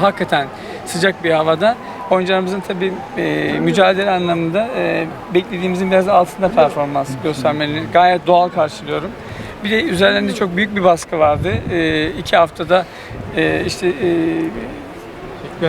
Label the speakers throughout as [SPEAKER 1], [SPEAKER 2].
[SPEAKER 1] hakikaten sıcak bir havada oyuncularımızın tabii e, mücadele anlamında e, beklediğimizin biraz altında performans göstermelerini gayet doğal karşılıyorum. Bir de üzerlerinde çok büyük bir baskı vardı. E, iki haftada e, işte e,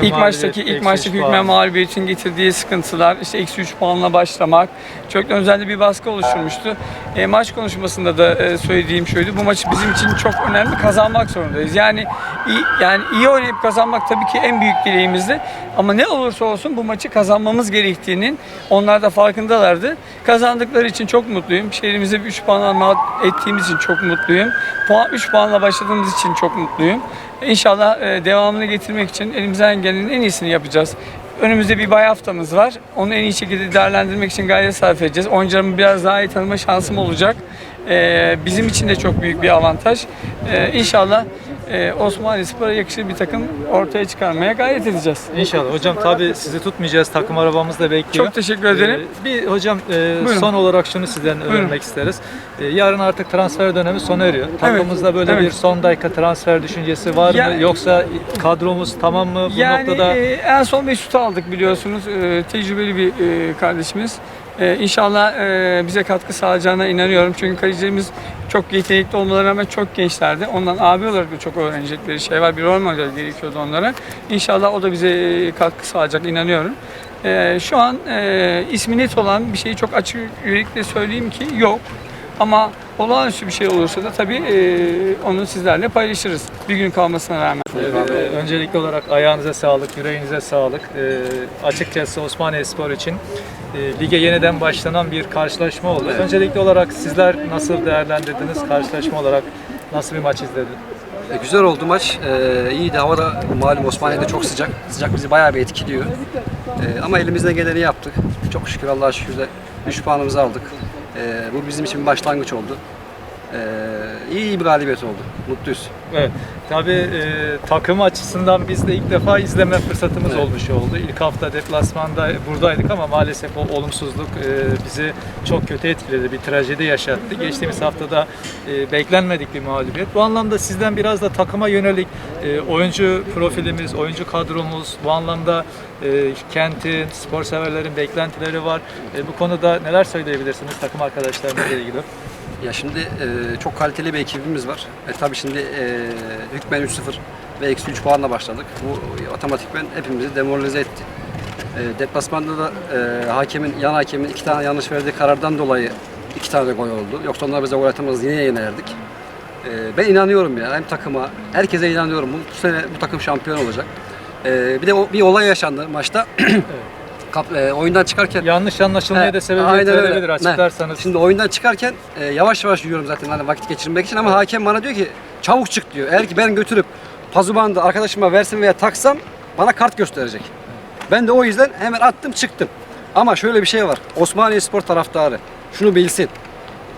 [SPEAKER 1] İlk maçtaki ilk maçtaki hükme mağlubiyetin getirdiği sıkıntılar, işte eksi 3 puanla başlamak çok özellikle bir baskı oluşturmuştu. E, maç konuşmasında da e, söylediğim şuydu. Bu maçı bizim için çok önemli kazanmak zorundayız. Yani iyi, yani iyi oynayıp kazanmak tabii ki en büyük dileğimizdi. Ama ne olursa olsun bu maçı kazanmamız gerektiğinin onlar da farkındalardı. Kazandıkları için çok mutluyum. Şehrimize 3 puan alma ettiğimiz için çok mutluyum. Puan 3 puanla başladığımız için çok mutluyum. İnşallah e, devamını getirmek için elimizden gelenin en iyisini yapacağız. Önümüzde bir bay haftamız var. Onu en iyi şekilde değerlendirmek için gayret sarf edeceğiz. Oyuncularımı biraz daha iyi tanıma şansım olacak. E, bizim için de çok büyük bir avantaj. E, inşallah e, Osmanlı Spor'a yakışır bir takım ortaya çıkarmaya gayret edeceğiz.
[SPEAKER 2] İnşallah. Hocam tabii sizi tutmayacağız. Takım arabamız da bekliyor.
[SPEAKER 1] Çok teşekkür ederim.
[SPEAKER 2] Ee, bir hocam e,
[SPEAKER 1] Buyurun.
[SPEAKER 2] son olarak şunu sizden öğrenmek isteriz. E, yarın artık transfer dönemi sona eriyor. Takımımızda böyle
[SPEAKER 1] evet.
[SPEAKER 2] bir son dakika transfer düşüncesi var
[SPEAKER 1] Ya-
[SPEAKER 2] mı? Yoksa kadromuz tamam mı bu
[SPEAKER 1] yani
[SPEAKER 2] noktada?
[SPEAKER 1] e, en son Mesut'u aldık biliyorsunuz. E, tecrübeli bir e, kardeşimiz. E, inşallah e, bize katkı sağlayacağına inanıyorum. Çünkü kalecilerimiz çok yetenekli olmalarına rağmen çok gençlerdi. Ondan abi olarak da çok öğrenecekleri şey var. Bir rol model gerekiyordu onlara. İnşallah o da bize katkı sağlayacak inanıyorum. E, şu an e, ismi net olan bir şeyi çok açık yürekli söyleyeyim ki yok. Ama olağanüstü bir şey olursa da tabii e, onu sizlerle paylaşırız. Bir gün kalmasına rağmen.
[SPEAKER 2] Ee, öncelikli olarak ayağınıza sağlık, yüreğinize sağlık. Ee, açıkçası Osmaniye Spor için e, lige yeniden başlanan bir karşılaşma oldu. Öncelikli olarak sizler nasıl değerlendirdiniz karşılaşma olarak? Nasıl bir maç izlediniz?
[SPEAKER 3] E, Güzel oldu maç. E, iyiydi. Hava da malum Osmaniye'de çok sıcak. Sıcak bizi bayağı bir etkiliyor. E, ama elimizden geleni yaptık. Çok şükür Allah'a şükür de 3 puanımızı aldık. E, bu bizim için bir başlangıç oldu. E, iyi bir galibiyet oldu. Mutluyuz.
[SPEAKER 2] Evet. Tabii e, takım açısından biz de ilk defa izleme fırsatımız
[SPEAKER 3] Evet.
[SPEAKER 2] olmuş oldu. İlk hafta deplasmanda buradaydık ama maalesef o olumsuzluk e, bizi çok kötü etkiledi. Bir trajedi yaşattı. Geçtiğimiz haftada e, beklenmedik bir mağlubiyet. Bu anlamda sizden biraz da takıma yönelik e, oyuncu profilimiz, oyuncu kadromuz, bu anlamda e, kentin, spor severlerin beklentileri var. E, bu konuda neler söyleyebilirsiniz takım arkadaşlarınızla ilgili?
[SPEAKER 3] Ya şimdi e, çok kaliteli bir ekibimiz var. E, tabii şimdi e, hükmen 3-0 ve eksi 3 puanla başladık. Bu otomatikmen hepimizi demoralize etti. E, deplasmanda da e, hakemin, yan hakemin iki tane yanlış verdiği karardan dolayı iki tane gol oldu. Yoksa onlar bize gol atamaz yine yenerdik. E, ben inanıyorum ya hem takıma, herkese inanıyorum. Bu, bu sene bu takım şampiyon olacak. E, bir de o, bir olay yaşandı maçta. Kap, e, oyundan çıkarken
[SPEAKER 2] Yanlış anlaşılmaya da sebebiyet
[SPEAKER 3] aynen öyle.
[SPEAKER 2] verebilir açıklarsanız.
[SPEAKER 3] Şimdi oyundan çıkarken e, yavaş yavaş yürüyorum zaten hani vakit geçirmek için ama hakem bana diyor ki çabuk çık diyor. Eğer ki ben götürüp pazubandı arkadaşıma versin veya taksam bana kart gösterecek. Ben de o yüzden hemen attım çıktım. Ama şöyle bir şey var. Osmaniye Spor taraftarı şunu bilsin.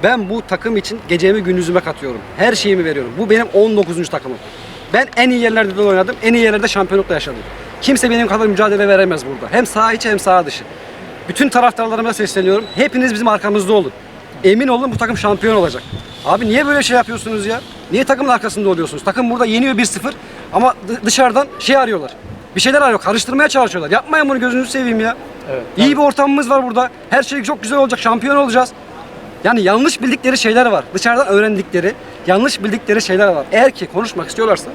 [SPEAKER 3] Ben bu takım için gecemi gündüzüme katıyorum. Her şeyimi veriyorum. Bu benim 19. takımım. Ben en iyi yerlerde de oynadım. En iyi yerlerde şampiyonlukla yaşadım. Kimse benim kadar mücadele veremez burada. Hem saha içi hem saha dışı. Bütün taraftarlarıma sesleniyorum. Hepiniz bizim arkamızda olun. Emin olun bu takım şampiyon olacak. Abi niye böyle şey yapıyorsunuz ya? Niye takımın arkasında oluyorsunuz? Takım burada yeniyor 1-0 ama dı- dışarıdan şey arıyorlar. Bir şeyler arıyor. Karıştırmaya çalışıyorlar. Yapmayın bunu gözünüzü seveyim ya.
[SPEAKER 2] Evet,
[SPEAKER 3] İyi bir ortamımız var burada. Her şey çok güzel olacak. Şampiyon olacağız. Yani yanlış bildikleri şeyler var. Dışarıdan öğrendikleri, yanlış bildikleri şeyler var. Eğer ki konuşmak istiyorlarsa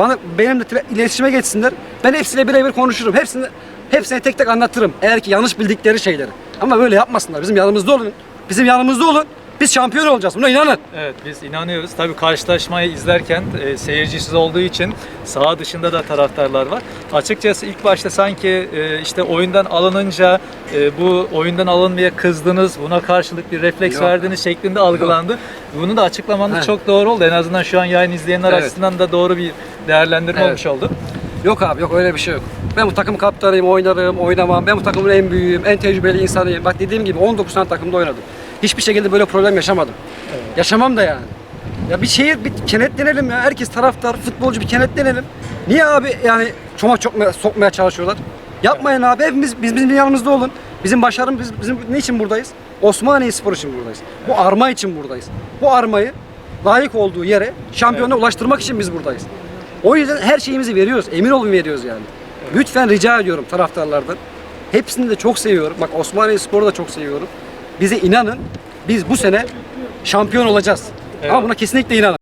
[SPEAKER 3] bana benimle iletişime geçsinler. Ben hepsiyle birebir konuşurum. Hepsini hepsine tek tek anlatırım. Eğer ki yanlış bildikleri şeyleri. Ama böyle yapmasınlar. Bizim yanımızda olun. Bizim yanımızda olun. Biz şampiyon olacağız. Buna inanın.
[SPEAKER 2] Evet biz inanıyoruz. Tabii karşılaşmayı izlerken e, seyircisiz olduğu için saha dışında da taraftarlar var. Açıkçası ilk başta sanki e, işte oyundan alınınca e, bu oyundan alınmaya kızdınız, buna karşılık bir refleks
[SPEAKER 3] Yok.
[SPEAKER 2] verdiniz şeklinde algılandı. Bunu da açıklamanız
[SPEAKER 3] Heh.
[SPEAKER 2] çok doğru oldu. En azından şu an yayın izleyenler
[SPEAKER 3] Evet.
[SPEAKER 2] açısından da doğru bir değerlendirme
[SPEAKER 3] Evet.
[SPEAKER 2] olmuş oldu.
[SPEAKER 3] Yok abi yok öyle bir şey yok. Ben bu takım kaptanıyım, oynarım, oynamam. Ben bu takımın en büyüğüyüm, en tecrübeli insanıyım. Bak dediğim gibi 19 tane takımda oynadım. Hiçbir şekilde böyle problem yaşamadım. Yaşamam da yani. Ya bir şehir bir kenetlenelim ya. Herkes taraftar, futbolcu bir kenetlenelim. Niye abi yani çoma çokmaya, sokmaya çalışıyorlar? Yapmayın abi. Hepimiz biz bizim yanımızda olun. Bizim başarımız biz, bizim ne için buradayız? Osmaniye Spor için buradayız. Bu arma için buradayız. Bu armayı layık olduğu yere şampiyona ulaştırmak için biz buradayız. O yüzden her şeyimizi veriyoruz. Emin olun veriyoruz yani. Lütfen rica ediyorum taraftarlardan. Hepsini de çok seviyorum. Bak Osmaniye Spor'u da çok seviyorum. Bize inanın. Biz bu sene şampiyon olacağız.
[SPEAKER 2] Evet.
[SPEAKER 3] Ama buna kesinlikle inanın.